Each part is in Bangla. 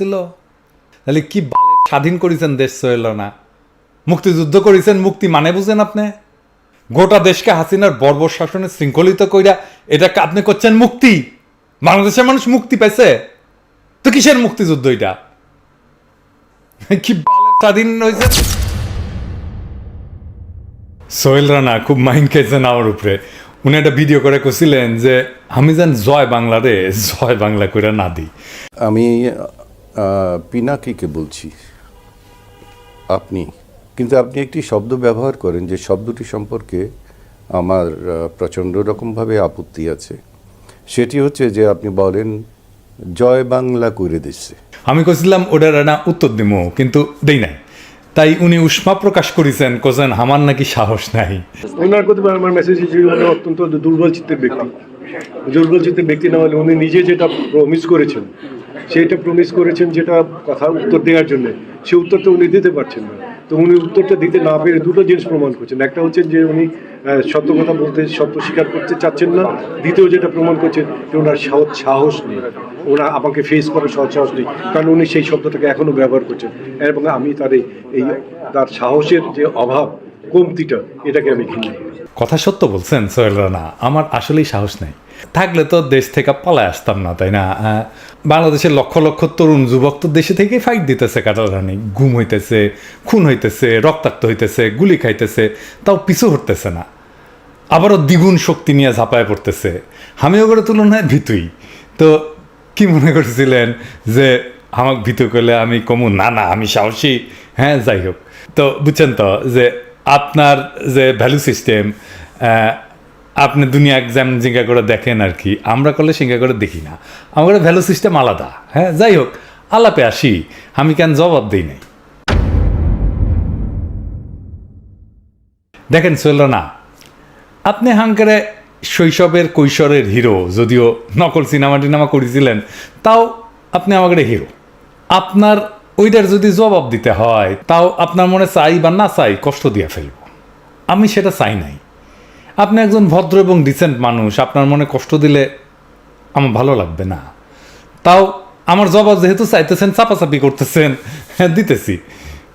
ছিল তাহলে কি স্বাধীন করেছেন দেশ চইল না মুক্তিযুদ্ধ করেছেন মুক্তি মানে বুঝেন আপনি? গোটা দেশকে হাসিনার বর্বর শাসনে শৃঙ্খলিত কইরা এটা আপনি করছেন মুক্তি। বাংলাদেশের মানুষ মুক্তি পাইছে। তো কিসের মুক্তিযুদ্ধ এটা? কি স্বাধীন হয়েছে সোহেল রানা খুব মাইন্ড খেয়েছেন আমার উপরে। উনি একটা ভিডিও করে কছিলেন যে আমি যেন জয় বাংলা রে জয় বাংলা করে না দিই। আমি পিনাকিকে বলছি। আপনি। কিন্তু আপনি একটি শব্দ ব্যবহার করেন যে শব্দটি সম্পর্কে আমার প্রচণ্ড রকমভাবে আপত্তি আছে। সেটি হচ্ছে যে আপনি বলেন জয় বাংলা করে দিচ্ছে। আমি কছিলাম ওটার না উত্তর দিব কিন্তু দেই নাই। তাই উনি উষ্মা প্রকাশ করেছেন কোছেন আমার নাকি সাহস নাই। ওনার প্রতি আমার মেসেজ ছিল অত্যন্ত দুর্বল চিত্তের ব্যক্তি। দুর্বল চিত্তের ব্যক্তি না হলে উনি নিজে যেটা প্রমিস করেছেন সেইটা প্রমিস করেছেন যেটা কথা উত্তর দেওয়ার জন্য। সে উত্তরটা উনি দিতে পারছেন না। তো উনি উত্তরটা দিতে না পেরে দুটো জিনিস প্রমাণ করছেন। একটা হচ্ছে যে উনি সত্য কথা বলতে সত্য স্বীকার করতে চাচ্ছেন না। দ্বিতীয় যেটা প্রমাণ করছেন যে ওনার সাহস সাহস নেই। ওনার আমাকে ফেস করার সহজ সাহস নেই। কারণ উনি সেই শব্দটাকে এখনও ব্যবহার করছেন। এবং আমি তার এই, তার সাহসের যে অভাব কমতিটা, এটাকে আমি করি। কথা সত্য বলছেন সোহেল রানা। আমার আসলেই সাহস নেই। থাকলে তো দেশ থেকে পালায় আসতাম না, তাই না? বাংলাদেশের লক্ষ লক্ষ তরুণ যুবক তো দেশে থেকে ফাইট দিতেছে কাটারানি গুম হইতেছে, খুন হইতেছে, রক্তাক্ত হইতেছে, গুলি খাইতেছে, তাও পিছু হটতেছে না। আবারও দ্বিগুণ শক্তি নিয়ে ঝাঁপায় পড়তেছে। আমিও করে তুলনায় ভীতুই। তো কি মনে করছিলেন যে আমাকে ভীতু করলে আমি কমু? না না, আমি সাহসী। হ্যাঁ যাই হোক। তো বুঝছেন তো যে আপনার যে ভ্যালু সিস্টেম আপনি দুনিয়া যেমন জিঙ্গা করে দেখেন আর কি। আমরা করলে সিঙ্গা করে দেখি না। আমার ভ্যালু সিস্টেম আলাদা। হ্যাঁ যাই হোক, আলাপে আসি। আমি কেন জবাব দিই নাই? দেখেন চলল না আপনি হাঙ্কারে শৈশবের কৈশোরের হিরো যদিও নকল সিনেমা টিনেমা করেছিলেন, তাও আপনি আমাকে হিরো আপনার ওইটার যদি জবাব দিতে হয়, তাও আপনার মনে চাই বা না চাই, কষ্ট দিয়ে ফেলব। আমি সেটা চাই নাই। আপনি একজন ভদ্র এবং ডিসেন্ট মানুষ, আপনার মনে কষ্ট দিলে আমার ভালো লাগবে না। তাও আমার জবাব যেহেতু চাইতেছেন, চাপাচাপি করতেছেন হ্যাঁ দিতেছি।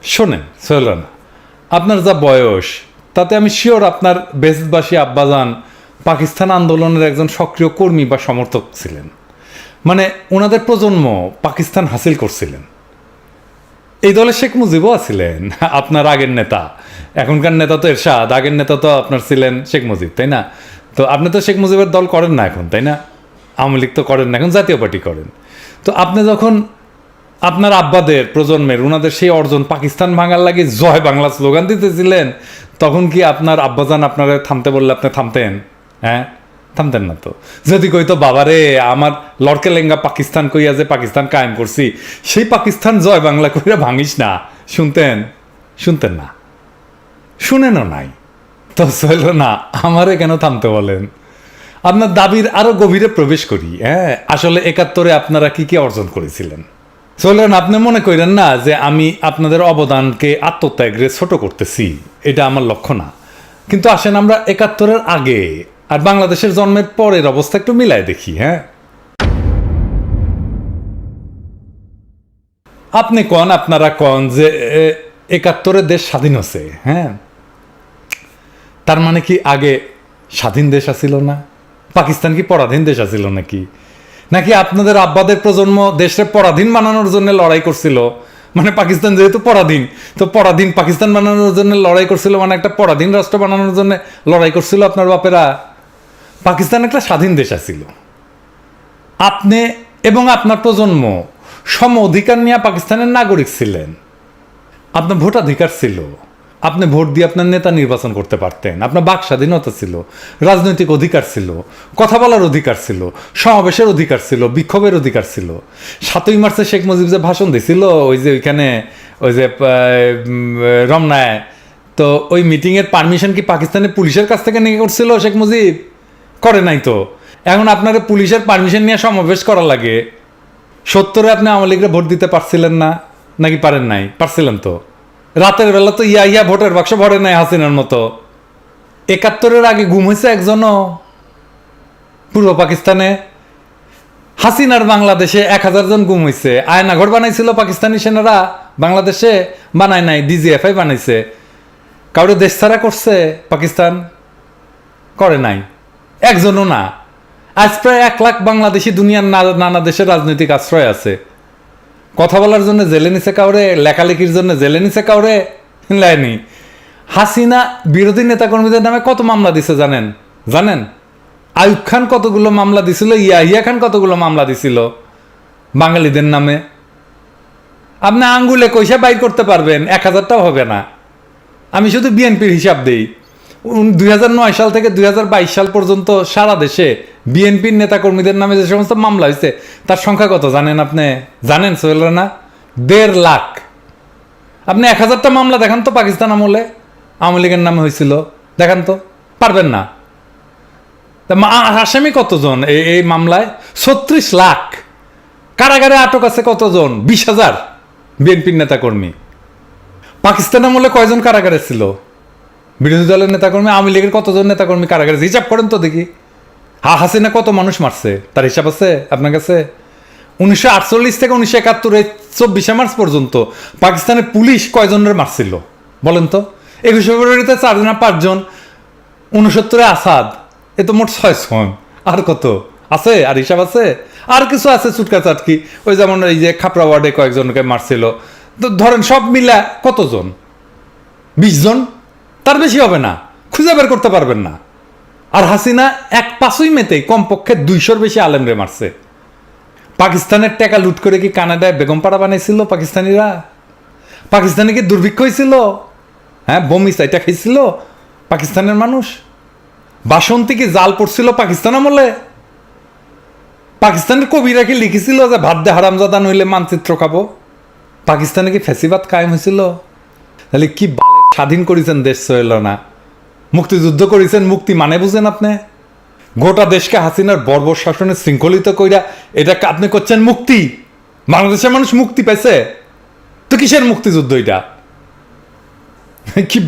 শোনেন সোহেল আপনার যা বয়স, তাতে আমি শিওর আপনার বেসবাসী আব্বাজান পাকিস্তান আন্দোলনের একজন সক্রিয় কর্মী বা সমর্থক ছিলেন। মানে ওনাদের প্রজন্ম পাকিস্তান হাসিল করছিলেন। এই দলে শেখ মুজিবও আছিলেন, আপনার আগের নেতা। এখনকার নেতা তো এরশাদ, আগের নেতা তো আপনার ছিলেন শেখ মুজিব, তাই না? তো আপনি তো শেখ মুজিবের দল করেন না এখন, তাই না? আওয়ামী লীগ তো করেন না, এখন জাতীয় পার্টি করেন। তো আপনি যখন আপনার আব্বাদের প্রজন্মের ওনাদের সেই অর্জন পাকিস্তান ভাঙার লাগে জয় বাংলা স্লোগান দিতেছিলেন, তখন কি আপনার আব্বাজান আপনারা থামতে বললে আপনি থামতেন? হ্যাঁ? থামতেন না তো। যদি কইতো, বাবারে, আমার লড়কে লেঙ্গা পাকিস্তান কইয়া যে পাকিস্তান কায়েম করছি, সেই পাকিস্তান জয় বাংলা কইরা ভাঙিস না। শুনতেন? শুনতেন না। শুনেনও নাই। তো চল না, আমারে কেন থামতে বলেন? আপনার দাবির আরও গভীরে প্রবেশ করি হ্যাঁ? আসলে একাত্তরে আপনারা কি কি অর্জন করেছিলেন? চলেন আপনি মনে করেন না যে আমি আপনাদের অবদানকে আত্মত্যাগরে ছোট করতেছি? এটা আমার লক্ষ্য না। কিন্তু আসেন আমরা একাত্তরের আগে আর বাংলাদেশের জন্মের পরের অবস্থা একটু মিলাই দেখি হ্যাঁ? আপনি কন, আপনারা কন যে একাত্তরে দেশ স্বাধীন হচ্ছে হ্যাঁ? তার মানে কি আগে স্বাধীন দেশ আছিল না? পাকিস্তান কি পরাধীন দেশ আছিল নাকি? নাকি আপনাদের আব্বাদের প্রজন্ম দেশে পরাধীন বানানোর জন্য লড়াই করছিল? মানে পাকিস্তান যেহেতু পরাধীন, তো পরাধীন পাকিস্তান বানানোর জন্য লড়াই করছিল মানে একটা পরাধীন রাষ্ট্র বানানোর জন্য লড়াই করছিল আপনার বাপেরা? পাকিস্তান একটা স্বাধীন দেশ আছিল। আপনি এবং আপনার প্রজন্ম সম অধিকার নিয়ে পাকিস্তানের নাগরিক ছিলেন। আপনার ভোটাধিকার ছিল। আপনি ভোট দিয়ে আপনার নেতা নির্বাচন করতে পারতেন। আপনার বাক স্বাধীনতা ছিল। রাজনৈতিক অধিকার ছিল। কথা বলার অধিকার ছিল। সমাবেশের অধিকার ছিল। বিক্ষোভের অধিকার ছিল। সাতই মার্চে শেখ মুজিব যে ভাষণ দিছিল, ওই যে ওইখানে, ওই যে রমনায়, তো ওই মিটিংয়ের পারমিশন কি পাকিস্তানের পুলিশের কাছ থেকে নিয়ে করছিল শেখ মুজিব? করে নাই তো। এখন আপনার পুলিশের পারমিশন নিয়ে সমাবেশ করা লাগে। সত্তরে আপনি আওয়ামী লীগরে ভোট দিতে পারছিলেন না, নাকি পারেন নাই? পারছিলেন তো। রাতের বেলা তো ইয়া ইয়া ভোটের বাক্স ভরে নাই হাসিনার মতো। একাত্তরের আগে গুম হয়েছে একজনও। পূর্ব পাকিস্তানে। হাসিনার বাংলাদেশে এক হাজার জন গুম হয়েছে। আয়নাঘর বানাইছিল পাকিস্তানি সেনারা। বাংলাদেশে বানায় নাই ডিজিএফআই বানাইছে। কাউরে দেশ ছাড়া করছে পাকিস্তান? করে নাই। একজনও না। আজ প্রায় এক লাখ বাংলাদেশি দুনিয়ার নানা দেশের রাজনৈতিক আশ্রয় আছে। কথা বলার জন্য জেলে নিছে কাউরে, লেখালেখির জন্য জেলে নিছে কাউরে? লাইনি হাসিনা বিরোধী নেতাকর্মীদের নামে কত মামলা দিছে জানেন? জানেন? আয়ুব খান কতগুলো মামলা দিছিল, ইয়াহিয়া খান কতগুলো মামলা দিছিল? বাঙালিদের নামে। আপনি আঙ্গুলে কইসা বাইর করতে পারবেন, এক হাজারটাও হবে না। আমি শুধু বিএনপির হিসাব দেই। দুই হাজার নয় সাল থেকে দুই হাজার বাইশ সাল পর্যন্ত সারা দেশে বিএনপির নেতাকর্মীদের নামে যে সমস্ত মামলা হয়েছে, তার সংখ্যা কত জানেন আপনি? জানেন সোহেল রানা? দেড় লাখ। আপনি এক হাজারটা মামলা দেখান তো পাকিস্তান আমলে। আওয়ামী লীগের নামে হয়েছিল। দেখান তো। পারবেন না। আসামি কতজন এই এই মামলায়? ছত্রিশ লাখ। কারাগারে আটক আছে কতজন? বিশ হাজার বিএনপির নেতাকর্মী। পাকিস্তান আমলে কয়জন কারাগারে ছিল? বিরোধী দলের নেতাকর্মী, আওয়ামী লীগের কতজন নেতাকর্মী কারাগারে? হিসাব করেন তো দেখি। হা হাসিনা কত মানুষ মারছে? তার হিসাব আছে আপনার কাছে? উনিশশো আটচল্লিশ থেকে উনিশশো একাত্তরে চব্বিশে মার্চ পর্যন্ত পাকিস্তানের পুলিশ কয়জনের মারছিল? বলেন তো। একুশে ফেব্রুয়ারিতে চারজন আর পাঁচজন। উনসত্তরে আসাদ। এ তো মোট ছয় আর কত? আছে? আর হিসাব আছে? আর কিছু আছে চুটকা চাটকি? ওই যেমন এই যে খাপড়া ওয়ার্ডে কয়েকজনকে মারছিল। তো ধরেন সব মিলা কতজন? বিশ জন? তার বেশি হবে না, খুঁজে বের করতে পারবেন না। আর হাসিনা এক পাঁচই মেতেই কমপক্ষে দুইশোর বেশি আলেমরে মারছে। পাকিস্তানের টাকা লুট করে কি কানাডায় বেগমপাড়া বানাইছিল পাকিস্তানিরা? পাকিস্তানে কি দুর্ভিক্ষ হয়েছিল হ্যাঁ বমি চাইটা খেয়েছিল পাকিস্তানের মানুষ? বাসন্তী কি জাল পড়ছিল পাকিস্তান আমলে? পাকিস্তানের কবিরা কি লিখেছিল যে দে হারামজাদা, নইলে মানচিত্র খাব পাকিস্তানে কি ফেসিবাদ কায়েম হয়েছিল তাহলে কি স্বাধীন করেছেন দেশ সহেল না মুক্তিযুদ্ধ করেছেন মুক্তি মানে বুঝেন আপনি? গোটা দেশকে হাসিনার বর্বর শাসনে শৃঙ্খলিত কইরা এটা আপনি করছেন মুক্তি। বাংলাদেশের মানুষ মুক্তি পেয়েছে তো কিসের মুক্তিযুদ্ধ এটা? কি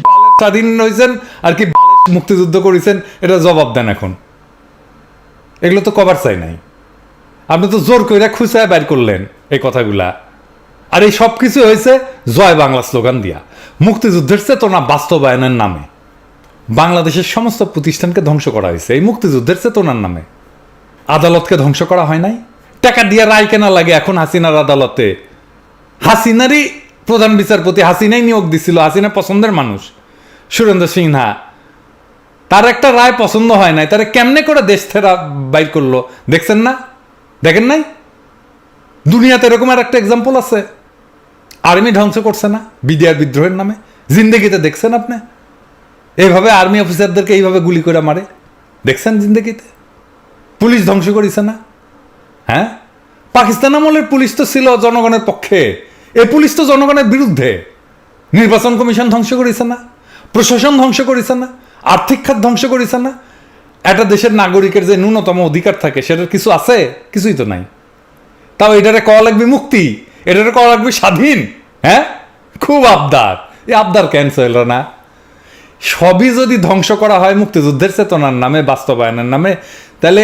স্বাধীন হয়েছেন আর কি মুক্তিযুদ্ধ করেছেন, এটা জবাব দেন এখন। এগুলো তো কভার চাই নাই। আপনি তো জোর কইরা খুঁচায় বাইর করলেন এই কথাগুলা। আর এই সব কিছু হয়েছে জয় বাংলা স্লোগান দিয়া। মুক্তিযুদ্ধের চেতনা বাস্তবায়নের নামে। বাংলাদেশের সমস্ত প্রতিষ্ঠানকে ধ্বংস করা হয়েছে। এই মুক্তিযুদ্ধের চেতনার নামে। আদালতকে ধ্বংস করা হয় নাই। টাকা দিয়ে রায় কেনা লাগে এখন হাসিনার আদালতে। হাসিনারই প্রধান বিচারপতি হাসিনাই নিয়োগ দিছিল, হাসিনা পছন্দের মানুষ। সুরেন্দ্র সিনহা, তার একটা রায় পছন্দ হয় নাই। তারা কেমনে করে দেশ থেকে বাইর করল? দেখছেন না? দেখেন নাই? দুনিয়াতে এরকম আর একটা এক্সাম্পল আছে। আর্মি ধ্বংস করছে না? বিডিআর বিদ্রোহের নামে? জিন্দেগিতে দেখছেন আপনি? এইভাবে আর্মি অফিসারদেরকে এইভাবে গুলি করে মারে? দেখছেন জিন্দেগিতে? পুলিশ ধ্বংস করেছে না? হ্যাঁ? পাকিস্তান আমলের পুলিশ তো ছিল জনগণের পক্ষে। এই পুলিশ তো জনগণের বিরুদ্ধে। নির্বাচন কমিশন ধ্বংস করেছে না? প্রশাসন ধ্বংস করেছে না? আর্থিক খাত ধ্বংস করেছে না? একটা দেশের নাগরিকের যে ন্যূনতম অধিকার থাকে, সেটার কিছু আছে? কিছুই তো নাই। তাও এটারে কওয়া লাগবে মুক্তি, এটারে কওয়া লাগবে স্বাধীন। হ্যাঁ? খুব আবদার। এই আবদার ক্যান্সেল না? সবই যদি ধ্বংস করা হয় মুক্তিযুদ্ধের চেতনার নামে, বাস্তবায়নের নামে, তাহলে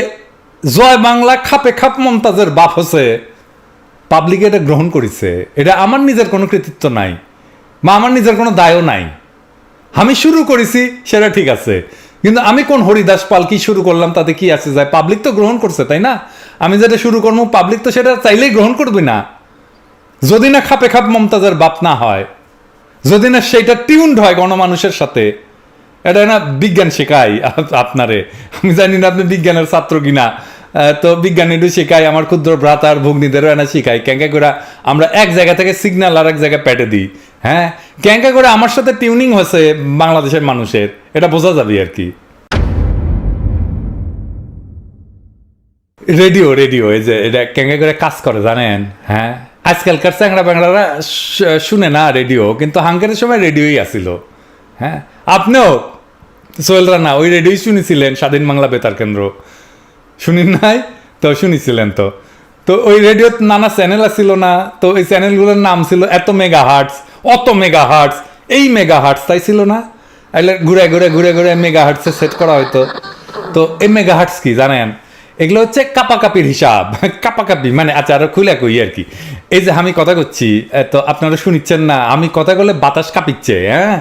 জয় বাংলা খাপে খাপ মমতাজের বাপ হচ্ছে পাবলিক এটা গ্রহণ করেছে। এটা আমার নিজের কোনো কৃতিত্ব নাই, বা আমার নিজের কোনো দায়ও নাই। আমি শুরু করেছি, সেটা ঠিক আছে। কিন্তু আমি কোন হরিদাস পাল কি শুরু করলাম, তাতে কি আছে? যায় পাবলিক তো গ্রহণ করছে, তাই না? আমি যেটা শুরু করব পাবলিক তো সেটা চাইলেই গ্রহণ করবে না। যদি না খাপে খাপ মমতাজের বাপ না হয়, যদি না সেইটা টিউন্ড হয় গণমানুষের সাথে, এটা না বিজ্ঞান শেখাই আপ- আপনারে। আমি জানি না আপনি বিজ্ঞানের ছাত্র কিনা। তো বিজ্ঞানীদের শেখাই আমার ক্ষুদ্র ভ্রাতার ভগ্নীদেরও এনা শিখাই ক্যাঙ্কা করে আমরা এক জায়গা থেকে সিগন্যাল আর এক জায়গায় পেটে দিই। হ্যাঁ? ক্যাঙ্কা করে আমার সাথে টিউনিং হয়েছে বাংলাদেশের মানুষের। এটা বোঝা যাবে আর কি। রেডিও রেডিও, এই যে, এটা ক্যাঙ্গা করে কাজ করে, জানেন? হ্যাঁ? আজকালকার চ্যাংড়া ব্যাংড়ারা শু- শুনে না রেডিও, কিন্তু হাঙ্কের সময় রেডিওই আসিল। হ্যাঁ? আপনিও সোহেল রানা, ওই রেডিওই শুনেছিলেন স্বাধীন বাংলা বেতার কেন্দ্র। শুনিন নাই? তো শুনেছিলেন তো। তো ওই রেডিওর নানা চ্যানেল আসছিল না? তো ওই চ্যানেলগুলোর নাম ছিল এত মেগা হার্টস অত মেগা হার্টস এই মেগা হার্টস তাই ছিল না? ঘুরে ঘুরে ঘুরে ঘুরে মেগা হার্টসে সেট করা হয়তো তো এই মেগা হার্টস কি, জানেন? এগুলো হচ্ছে কাপাকাপির হিসাব। কাপাকাপি মানে আচ্ছা আরও খুলে কই আর কি। এই যে আমি কথা করছি তো আপনারা শুনিচ্ছেন না, আমি কথা বলে বাতাস কাঁপিচ্ছে হ্যাঁ?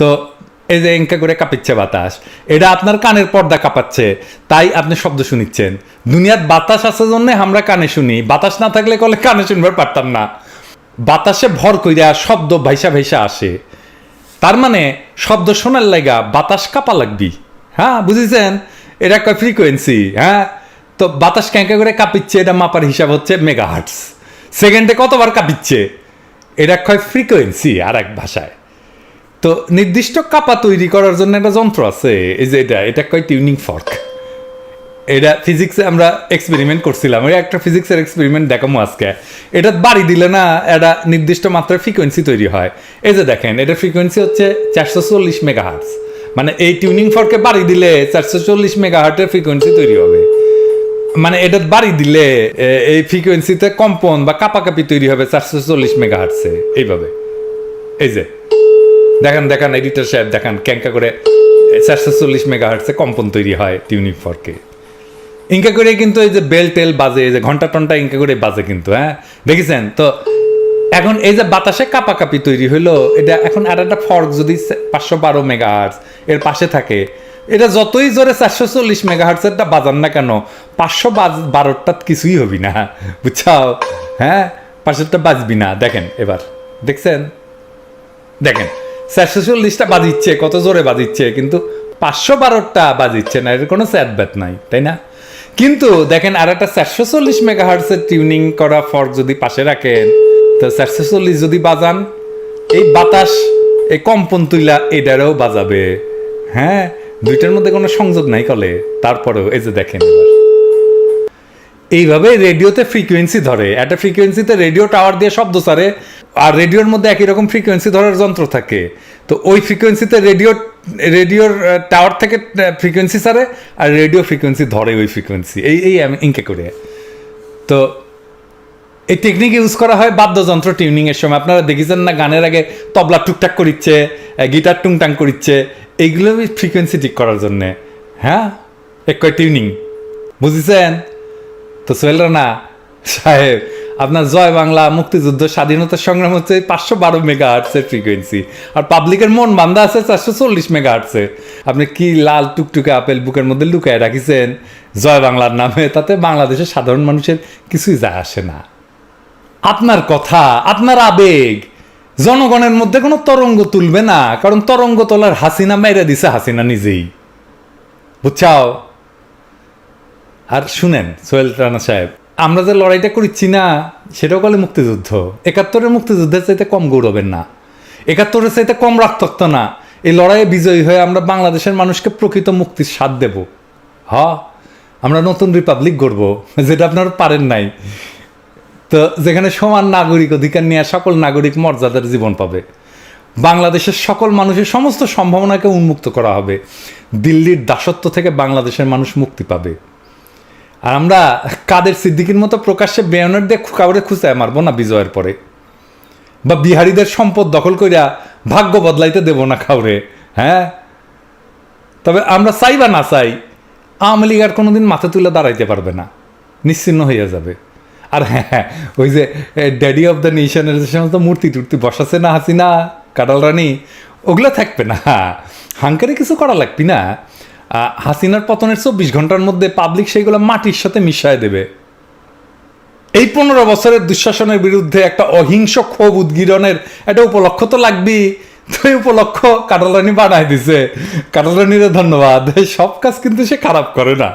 তো এই যে এঙ্কা করে কাঁপিচ্ছে বাতাস, এটা আপনার কানের পর্দা কাঁপাচ্ছে, তাই আপনি শব্দ শুনিচ্ছেন। দুনিয়ার বাতাস আছে জন্য আমরা কানে শুনি, বাতাস না থাকলে কলে কানে শুনবার পারতাম না। বাতাসে ভর কইরা শব্দ ভাইসা ভাইসা আসে। তার মানে শব্দ শোনার লাগা বাতাস কাঁপা লাগবি হ্যাঁ? বুঝেছেন? এটা একটা ফ্রিকোয়েন্সি হ্যাঁ? তো বাতাস ক্যাঁকা করে কাঁপিচ্ছে, এটা মাপার হিসাব হচ্ছে মেগা হার্টস সেকেন্ডে কতবার কাঁপিচ্ছে? এটা কয় ফ্রিকোয়েন্সি আর এক ভাষায়। তো নির্দিষ্ট কাপা তৈরি করার জন্য একটা যন্ত্র আছে, এই যে এটা এটা কয় টিউনিং ফর্ক এটা ফিজিক্সে আমরা এক্সপেরিমেন্ট করছিলাম, ওই একটা ফিজিক্সের এক্সপেরিমেন্ট দেখামো আজকে। এটা বাড়ি দিলে না এটা নির্দিষ্ট মাত্রায় ফ্রিকোয়েন্সি তৈরি হয়। এই যে দেখেন, এটা ফ্রিকোয়েন্সি হচ্ছে চারশো চল্লিশ মেগা হার্টস মানে এই টিউনিং ফর্কে বাড়ি দিলে চারশো চল্লিশ মেগা হার্টের ফ্রিকোয়েন্সি তৈরি হবে। মানে এটা বাড়ি দিলে এই ফ্রিকোয়েন্সিতে কম্পন বা কাপাকাপি তৈরি হবে চারশো চল্লিশ মেগা হার্টসে এইভাবে। এই যে, দেখেন দেখেন এডিটর সাহেব, দেখেন, ক্যাঙ্কা করে চারশো চল্লিশ মেগা হার্টসে কম্পন তৈরি হয় টিউনিং ফর্কে ইনকা করে কিন্তু এই যে বেল টেল বাজে, এই যে ঘণ্টা টন্টা ইনকা করে বাজে কিন্তু হ্যাঁ? দেখেছেন? তো এখন এই যে বাতাসে কাপাকাপি তৈরি হইল, এটা এখন আর একটা ফর্ক যদি পাঁচশো বারো মেগা এর পাশে থাকে এটা যতই জোরে চারশো চল্লিশ মেগা হার্টসেরটা বাজান না কেন, পাঁচশো বারোটা কিছুই হবি না, বুঝছাও? হ্যাঁ? পাঁচশোটা বাজবি না, দেখেন এবার, দেখছেন? দেখেন, চারশো চল্লিশটা বাজিচ্ছে, কত জোরে বাজিচ্ছে, কিন্তু পাঁচশো বারোটা বাজিচ্ছে না, এর কোনো স্যাদ ব্যাত নাই, তাই না? কিন্তু দেখেন আর একটা চারশো চল্লিশ মেগা হার্টসের টিউনিং করা ফর্ক যদি পাশে রাখেন, তো চারশো চল্লিশ যদি বাজান, এই বাতাস, এই কম্পন তুইলা এটারও বাজাবে হ্যাঁ? দুইটার মধ্যে কোনো সংযোগ নাই কলে, তারপরেও এই যে দেখেন এইভাবে রেডিওতে ফ্রিকোয়েন্সি ধরে, একটা ফ্রিকোয়েন্সিতে রেডিও টাওয়ার দিয়ে শব্দ ছাড়ে, আর রেডিওর মধ্যে একই রকম ফ্রিকোয়েন্সি ধরার যন্ত্র থাকে। তো ওই ফ্রিকোয়েন্সিতে রেডিও, রেডিওর টাওয়ার থেকে ফ্রিকোয়েন্সি ছাড়ে, আর রেডিও ফ্রিকোয়েন্সি ধরে ওই ফ্রিকোয়েন্সি এই এই ইনকে করে। তো এই টেকনিক ইউজ করা হয় বাদ্যযন্ত্র টিউনিংয়ের সময়। আপনারা দেখেছেন না, গানের আগে তবলা টুকটাক করিচ্ছে গিটার টুংটাং করিচ্ছে, এইগুলো ফ্রিকোয়েন্সি ঠিক করার জন্য। হ্যাঁ? এক টিউনিং বুঝেছেন? তো সোহেল রানা সাহেব, আপনার জয় বাংলা মুক্তিযুদ্ধ স্বাধীনতা সংগ্রাম হচ্ছে পাঁচশো বারো মেগা আর্টসের ফ্রিকোয়েন্সি আর পাবলিকের মন বান্ধা আছে চারশো চল্লিশ মেগা আর্টসের আপনি কি লাল টুকটুকে আপেল বুকের মধ্যে লুকায় রাখিছেন? জয় বাংলার নামে, তাতে বাংলাদেশের সাধারণ মানুষের কিছুই যায় আসে না। আপনার কথা, আপনার আবেগ জনগণের মধ্যে কোনো তরঙ্গ তুলবে না, কারণ তরঙ্গ তোলার হাসিনা মেরে দিছে, হাসিনা নিজেই। বুঝছাও? আর শুনেন, সোহেল রানা সাহেব, আমরা যে লড়াইটা করছি না, সেটাও বলে মুক্তিযুদ্ধ। একাত্তরের মুক্তিযুদ্ধের চাইতে কম গৌরবের না। একাত্তরের চাইতে কম রক্তাক্ত না। এই লড়াইয়ে বিজয়ী হয়ে আমরা বাংলাদেশের মানুষকে প্রকৃত মুক্তির স্বাদ দেব। হ, আমরা নতুন রিপাবলিক গড়ব, যেটা আপনারা পারেন নাই। তো যেখানে সমান নাগরিক অধিকার নিয়ে সকল নাগরিক মর্যাদার জীবন পাবে। বাংলাদেশের সকল মানুষের সমস্ত সম্ভাবনাকে উন্মুক্ত করা হবে। দিল্লির দাসত্ব থেকে বাংলাদেশের মানুষ মুক্তি পাবে। আর আমরা কাদের সিদ্দিকির মতো প্রকাশ্যে বেয়নের দিয়ে কাউরে খুঁচায় মারবো না বিজয়ের পরে? বা বিহারীদের সম্পদ দখল কইরা ভাগ্য বদলাইতে দেব না কাউরে হ্যাঁ? তবে আমরা চাই বা না চাই, আওয়ামী লীগ আর কোনোদিন মাথা তুলে দাঁড়াইতে পারবে না। নিশ্চিন্ন হইয়া যাবে। আর হ্যাঁ হ্যাঁ ওই যে ড্যাডি অফ দ্য নেশনের যে সমস্ত মূর্তি টুর্তি বসাছে না হাসিনা কাটাল রানী, ওগুলো থাকবে না। হাঙ্কারে কিছু করা লাগবে না। হাসিনার পতনের চব্বিশ ঘণ্টার মধ্যে পাবলিক সেইগুলো মাটির সাথে মিশায় দেবে। এই পনেরো বছরের দুঃশাসনের বিরুদ্ধে একটা অহিংস ক্ষোভ উদ্গীরণের একটা উপলক্ষ তো লাগবেই। তো এই উপলক্ষ কাটালানি বানায় দিছে। কাটালানিরে ধন্যবাদ। সব কাজ কিন্তু সে খারাপ করে না।